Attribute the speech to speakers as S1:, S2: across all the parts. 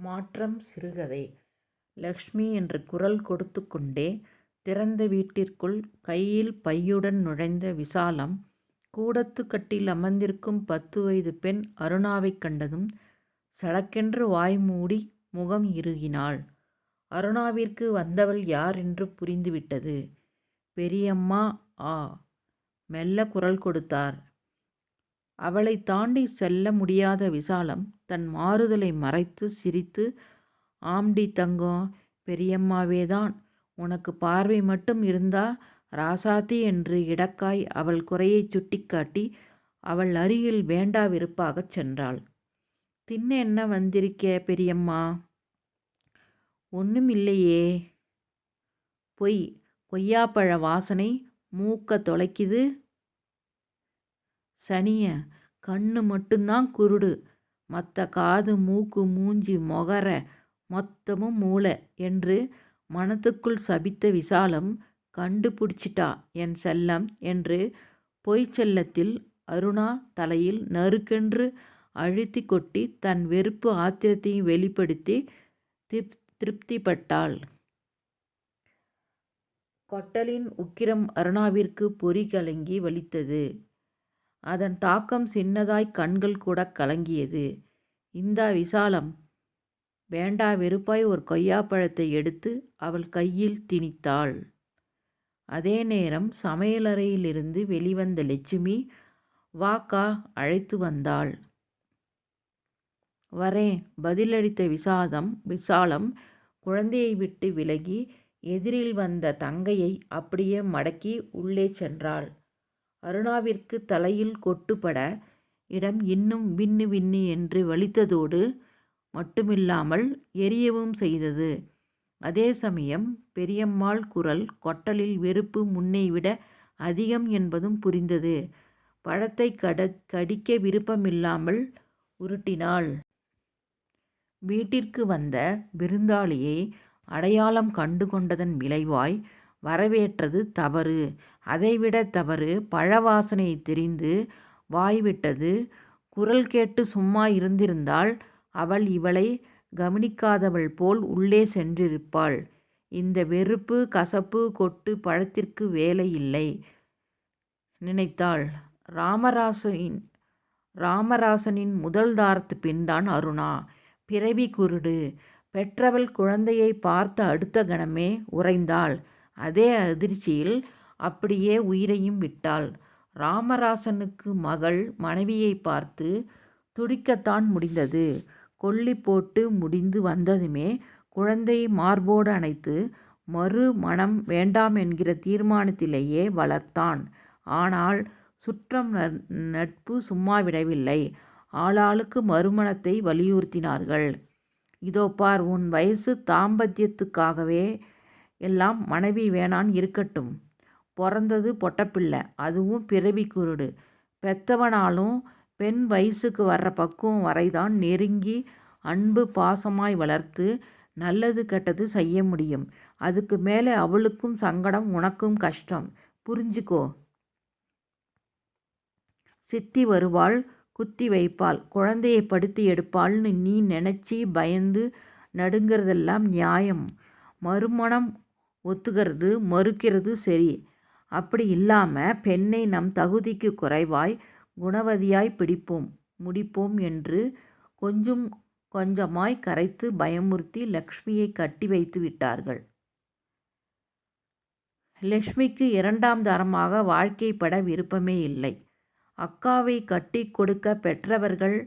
S1: மாற்றம் சிறுகதை லக்ஷ்மி என்று குரல் கொடுத்து கொண்டே திறந்த வீட்டிற்குள் கையில் பையுடன் நுழைந்த விசாலம் கூடத்துக்கட்டில் அமர்ந்திருக்கும் பத்து வயது பெண் அருணாவைக் கண்டதும் சடக்கென்று வாய் மூடி முகம் இறுகினாள். அருணாவிற்கு வந்தவள் யார் என்று புரிந்துவிட்டது. பெரியம்மா ஆ. மெல்ல குரல் கொடுத்தார். அவளைத் தாண்டி செல்ல முடியாத விசாலம் தன் மாறுதலை மறைத்து சிரித்து ஆம்டி தங்கம் பெரியம்மாவேதான் உனக்கு பார்வை மட்டும் இருந்தா ராசாத்தி என்று இடக்காய் அவள் குறையைச் சுட்டிக்காட்டி அவள் அருகில் வேண்டா விருப்பாகச் சென்றாள். தின்ன என்ன வந்திருக்கே பெரியம்மா? ஒன்றுமில்லையே பொய் கொய்யாப்பழ வாசனை மூக்கத் தொலைக்குது. சனிய கண்ணு மட்டும்தான் குருடு மற்ற காது மூக்கு மூஞ்சி மொகர மொத்தமும் மூளை என்று மனத்துக்குள் சபித்த விசாலம் கண்டுபிடிச்சிட்டா என் செல்லம் என்று பொய்ச் செல்லத்தில் அருணா தலையில் நறுக்கென்று அழுத்தி கொட்டி தன் வெறுப்பு ஆத்திரத்தையும் வெளிப்படுத்தி திருப்திப்பட்டாள். கொட்டலின் உக்கிரம் அருணாவிற்கு பொறி கலங்கி வலித்தது அதன் தாக்கம் சின்னதாய் கண்கள் கூட கலங்கியது. இந்தா விசாலம். வேண்டா வெறுப்பாய் ஒரு கொய்யாப்பழத்தை எடுத்து அவள் கையில் திணித்தாள். அதே நேரம் சமையலறையிலிருந்து வெளிவந்த லட்சுமி வாக்கா அழைத்து வந்தாள். வரேன் பதிலளித்த விசாதம் விசாலம் குழந்தையை விட்டு விலகி எதிரில் வந்த தங்கையை அப்படியே மடக்கி உள்ளே சென்றாள். அருணாவிற்கு தலையில் கொட்டுப்பட இடம் இன்னும் வின்னு வின்னு என்று வலித்ததோடு மட்டுமில்லாமல் எரியவும் செய்தது. அதே சமயம் பெரியம்மாள் குரல் கொட்டலில் வெறுப்பு முன்னைவிட அதிகம் என்பதும் புரிந்தது. பழத்தை கட கடிக்க விருப்பமில்லாமல் உருட்டினாள். வீட்டிற்கு வந்த விருந்தாளியை அடையாளம் கண்டு கொண்டதன் விளைவாய் வரவேற்றது தவறு. அதைவிடத் தவறு பழ வாசனை தெரிந்து வாய்விட்டது குரல் கேட்டு சும்மா இருந்திருந்தால் அவள் இவளை கவனிக்காதவள் போல் உள்ளே சென்றிருப்பாள். இந்த வெறுப்பு கசப்பு கொட்டு பழத்திற்கு வேலையில்லை நினைத்தாள். ராமராசனின் முதல் தாரத்து பின்தான் அருணா. பிறவி குருடு. பெற்றவள் குழந்தையை பார்த்த அடுத்த கணமே உறைந்தாள். அதே அதிர்ச்சியில் அப்படியே உயிரையும் விட்டாள். ராமராசனுக்கு மகள் மனைவியை பார்த்து துடிக்கத்தான் முடிந்தது. கொல்லி போட்டு முடிந்து வந்ததுமே குழந்தையை மார்போடு அணைத்து மறு வேண்டாம் என்கிற தீர்மானத்திலேயே வளர்த்தான். ஆனால் சுற்றம் நட்பு சும்மா விடவில்லை. ஆளாளுக்கு மறுமணத்தை வலியுறுத்தினார்கள். இதோ பார் உன் வயசு தாம்பத்தியத்துக்காகவே எல்லாம் மனைவி வேணான் இருக்கட்டும். பிறந்தது பொட்டப்பிள்ளை. அதுவும் பிறவி குருடு. பெத்தவனாலும் பெண் வயசுக்கு வர்ற பக்குவம் வரைதான் நெருங்கி அன்பு பாசமாய் வளர்த்து நல்லது கெட்டது செய்ய முடியும். அதுக்கு மேலே அவளுக்கும் சங்கடம் உனக்கும் கஷ்டம். புரிஞ்சுக்கோ. சித்தி வருவாள் குத்தி வைப்பாள் குழந்தையை படுத்தி எடுப்பாள்னு நீ நினச்சி பயந்து நடுங்கிறதெல்லாம் நியாயம். மறுமணம் ஒத்துக்கிறது மறுக்கிறது சரி. அப்படி இல்லாமல் பெண்ணை நம் தகுதிக்கு குறைவாய் குணவதியாய் பிடிப்போம் முடிப்போம் என்று கொஞ்சம் கொஞ்சமாய் கரைத்து பயமுறுத்தி லக்ஷ்மியை கட்டி வைத்து விட்டார்கள். லக்ஷ்மிக்கு இரண்டாம் தரமாக வாழ்க்கைப்பட விருப்பமே இல்லை. அக்காவை கட்டிக் கொடுக்க பெற்றவர்கள்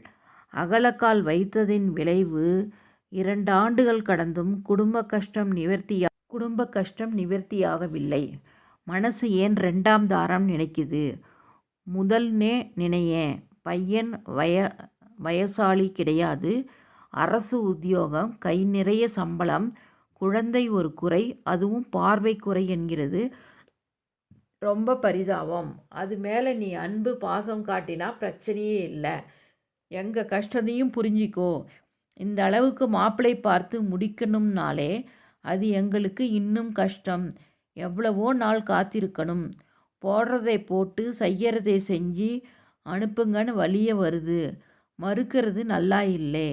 S1: அகலக்கால் வைத்ததின் விளைவு இரண்டாண்டுகள் கடந்தும் குடும்ப கஷ்டம் நிவர்த்தியா குடும்ப கஷ்டம் நிவர்த்தியாகவில்லை. மனசு ஏன் ரெண்டாம் தாரம் நினைக்குது. முதல்னே நினையேன். பையன் வய வயசாலி கிடையாது. அரசு உத்தியோகம். கை நிறைய சம்பளம். குழந்தை ஒரு குறை. அதுவும் பார்வை குறை என்கிறது ரொம்ப பரிதாபம். அது மேலே நீ அன்பு பாசம் காட்டினா பிரச்சனையே இல்லை எங்கள் கஷ்டத்தையும் புரிஞ்சிக்கோ இந்த அளவுக்கு மாப்பிள்ளை பார்த்து முடிக்கணும்னாலே அது எங்களுக்கு இன்னும் கஷ்டம். எவ்வளவோ நாள் காத்திருக்கணும். போடுறதை போட்டு செய்யறதை செஞ்சு அனுப்புங்கன்னு வலிய வருது. மறுக்கிறது நல்லா இல்லை.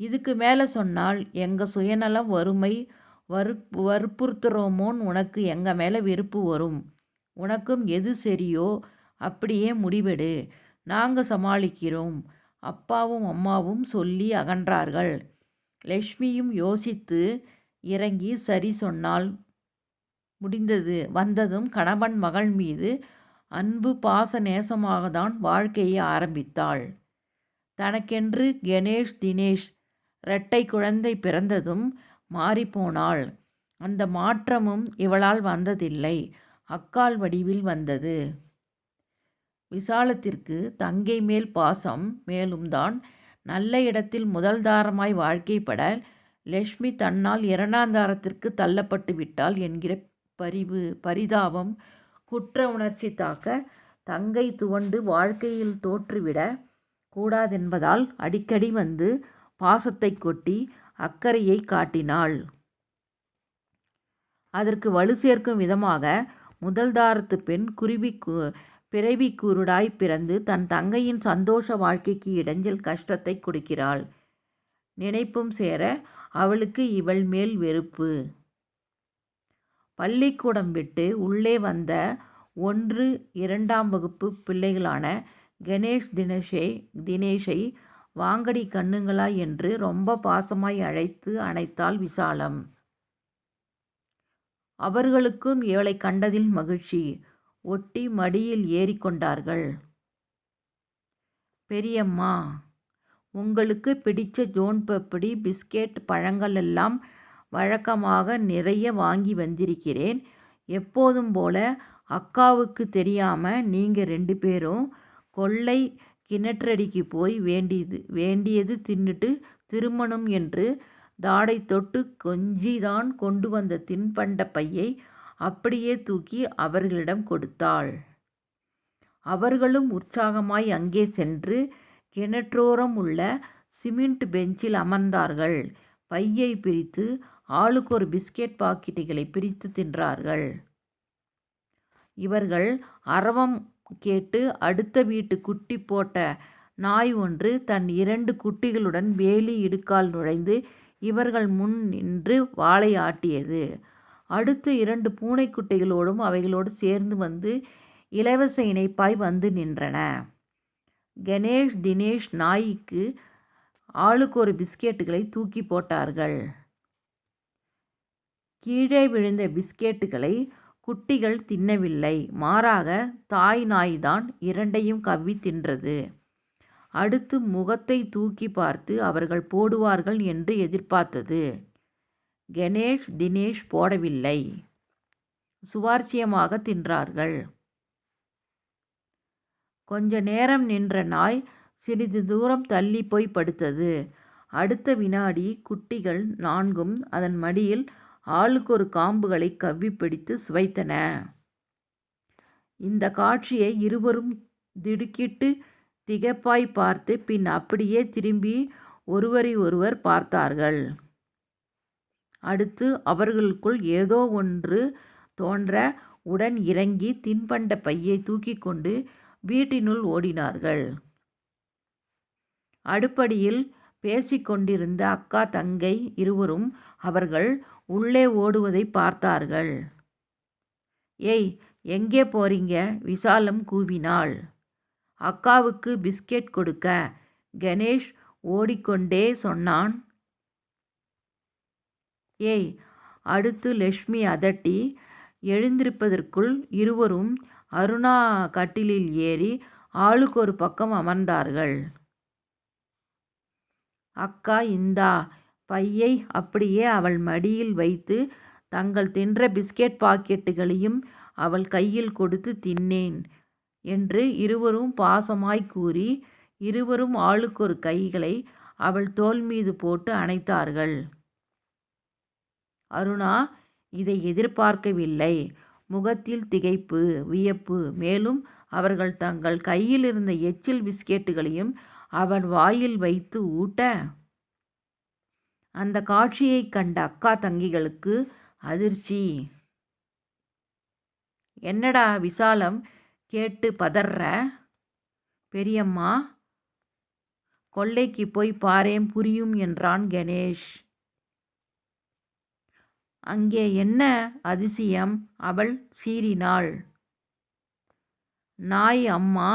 S1: இதுக்கு மேலே சொன்னால் எங்கள் சுயநலம் வறுமை வறு வற்புறுத்துகிறோமோன்னு உனக்கு எங்கள் மேலே வெறுப்பு வரும். உனக்கும் எது சரியோ அப்படியே முடிவெடு. நாங்கள் சமாளிக்கிறோம். அப்பாவும் அம்மாவும் சொல்லி அகன்றார்கள். லக்ஷ்மியும் யோசித்து இறங்கி சரி சொன்னால் முடிந்தது. வந்ததும் கணவன் மகள் மீது அன்பு பாச நேசமாக தான் வாழ்க்கையை ஆரம்பித்தாள். தனக்கென்று கணேஷ் தினேஷ் இரட்டை குழந்தை பிறந்ததும் மாறிப்போனாள். அந்த மாற்றமும் இவளால் வந்ததில்லை. அக்கால் வடிவில் வந்தது. விசாலத்திற்கு தங்கை மேல் பாசம் மேலும் தான் நல்ல இடத்தில் முதல் தாரமாய் வாழ்க்கைப்பட லக்ஷ்மி தன்னால் இரண்டாந்தாரத்திற்கு தள்ளப்பட்டு விட்டாள் என்கிற பரிவு பரிதாபம் குற்ற உணர்ச்சி தாக்க தங்கை துவண்டு வாழ்க்கையில் தோற்றுவிட கூடாதென்பதால் அடிக்கடி வந்து பாசத்தை கொட்டி அக்கறையை காட்டினாள். அதற்கு வலு சேர்க்கும் விதமாக முதல்தாரத்து பெண் குருவி பிறவி குருடாய் பிறந்து தன் தங்கையின் சந்தோஷ வாழ்க்கைக்கு இடைஞ்சல் கஷ்டத்தை கொடுக்கிறாள். நினைப்பும் சேர அவளுக்கு இவள் மேல் வெறுப்பு. பள்ளிக்கூடம் விட்டு உள்ளே வந்த ஒன்று இரண்டாம் வகுப்பு பிள்ளைகளான கணேஷ் தினேஷை தினேஷை வாங்கடி கண்ணுங்களா என்று ரொம்ப பாசமாய் அழைத்து அணைத்தாள் விசாலம். அவர்களுக்கும் இவளை கண்டதில் மகிழ்ச்சி. ஒட்டி மடியில் ஏறிக்கொண்டார்கள் பெரியம்மா உங்களுக்கு பிடிச்ச ஜோன் பப்படி பிஸ்கெட் பழங்கள் எல்லாம் வழக்கமாக நிறைய வாங்கி வந்திருக்கிறேன். எப்போதும் போல அக்காவுக்கு தெரியாமல் நீங்கள் ரெண்டு பேரும் கொள்ளை கிணற்றடிக்கு போய் வேண்டியது வேண்டியது தின்னுட்டு திருமணம் என்று தாடை தொட்டு கொஞ்சிதான் கொண்டு வந்த தின்பண்ட பையை அப்படியே தூக்கி அவர்களிடம் கொடுத்தாள். அவர்களும் உற்சாகமாய் அங்கே சென்று கிணற்றோரம் உள்ள சிமெண்ட் பெஞ்சில் அமர்ந்தார்கள். பையை பிரித்து ஆளுக்கு ஒரு பிஸ்கெட் பாக்கெட்டுகளை பிரித்து தின்றார்கள். இவர்கள் அரவம் கேட்டு அடுத்த வீட்டு குட்டி போட்ட நாய் ஒன்று தன் இரண்டு குட்டிகளுடன் வேலி இடுக்கால் நுழைந்து இவர்கள் முன் நின்று வாளை ஆட்டியது. அடுத்து இரண்டு பூனைக்குட்டிகளோடும் அவைகளோடு சேர்ந்து வந்து இலவச இணைப்பாய் வந்து நின்றன. கணேஷ் தினேஷ் நாய்க்கு ஆளுக்கு ஒரு பிஸ்கெட்டுகளை தூக்கி போட்டார்கள். கீழே விழுந்த பிஸ்கெட்டுகளை குட்டிகள் தின்னவில்லை. மாறாக தாய் நாய்தான் இரண்டையும் கவ்வி தின்றது. அடுத்து முகத்தை தூக்கி பார்த்து அவர்கள் போடுவார்கள் என்று எதிர்பார்த்தது. கணேஷ் தினேஷ் போடவில்லை. சுவாரஸ்யமாக தின்றார்கள். கொஞ்ச நேரம் நின்ற நாய் சிறிது தூரம் தள்ளி போய் படுத்தது. அடுத்த வினாடி குட்டிகள் நான்கும் அதன் மடியில் ஆளுக்கு ஒரு காம்புகளை கவ்வி பிடித்து சுவைத்தன. இந்த காட்சியை இருவரும் திடுக்கிட்டு திகைப்பாய் பார்த்து பின் அப்படியே திரும்பி ஒருவரை ஒருவர் பார்த்தார்கள். அடுத்து அவர்களுக்குள் ஏதோ ஒன்று தோன்ற உடன் இறங்கி தின்பண்ட பையை தூக்கி கொண்டு வீட்டினுள் ஓடினார்கள். அடுப்படியில் பேசிக்கொண்டிருந்த அக்கா தங்கை இருவரும் அவர்கள் உள்ளே ஓடுவதை பார்த்தார்கள். ஏய் எங்கே போறீங்க? விசாலம் கூவினாள். அக்காவுக்கு பிஸ்கெட் கொடுக்க கணேஷ் ஓடிக்கொண்டே சொன்னான். ஏய் அடுத்து லக்ஷ்மி அதட்டி எழுந்திருப்பதற்குள் இருவரும் அருணா கட்டிலில் ஏறி ஆளுக்கு ஒரு பக்கம் அமர்ந்தார்கள். அக்கா இந்தா. பையை அப்படியே அவள் மடியில் வைத்து தங்கள் தின்ற பிஸ்கெட் பாக்கெட்டுகளையும் அவள் கையில் கொடுத்து தின்னேன் என்று இருவரும் பாசமாய் கூறி இருவரும் ஆளுக்கொரு கைகளை அவள் தோல் மீது போட்டு அணைத்தார்கள். அருணா இதை எதிர்பார்க்கவில்லை. முகத்தில் திகைப்பு வியப்பு. மேலும் அவர்கள் தங்கள் கையில் இருந்த எச்சில் பிஸ்கெட்டுகளையும் அவன் வாயில் வைத்து ஊட்ட அந்த காட்சியை கண்ட அக்கா தங்கிகளுக்கு அதிர்ச்சி என்னடா விசாலம் கேட்டு பதற பெரியம்மா கொல்லைக்கு போய் பாரேன் புரியும் என்றான் கணேஷ். அங்கே என்ன அதிசயம் அவள் சீறினாள். நாய் அம்மா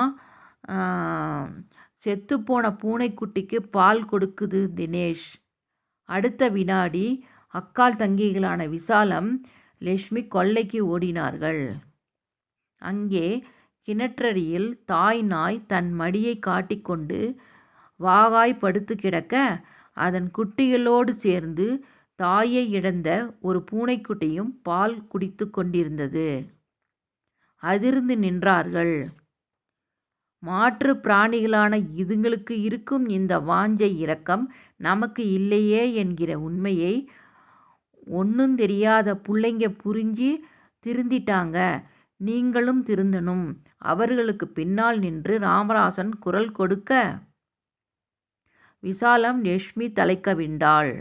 S1: செத்துப்போன பூனைக்குட்டிக்கு பால் கொடுக்குது தினேஷ். அடுத்த வினாடி அக்காள் தங்கிகளான விசாலம் லட்சுமி கொல்லைக்கு ஓடினார்கள். அங்கே கிணற்றடியில் தாய் நாய் தன் மடியைக் காட்டிக்கொண்டு வாகாய் படுத்து கிடக்க அதன் குட்டிகளோடு சேர்ந்து தாயை இழந்த ஒரு பூனைக்குட்டியும் பால் குடித்து கொண்டிருந்தது. அதிர்ந்து நின்றார்கள். மாற்று பிராணிகளான இதுங்களுக்கு இருக்கும் இந்த வாஞ்சை இரக்கம் நமக்கு இல்லையே என்கிற உண்மையை ஒன்றும் தெரியாத புள்ளைங்க புரிஞ்சு திருந்திட்டாங்க. நீங்களும் திருந்தணும். அவர்களுக்கு பின்னால் நின்று ராமராசன் குரல் கொடுக்க விசாலம் லெஷ்மி தலைக்கவிழ்ந்தாள்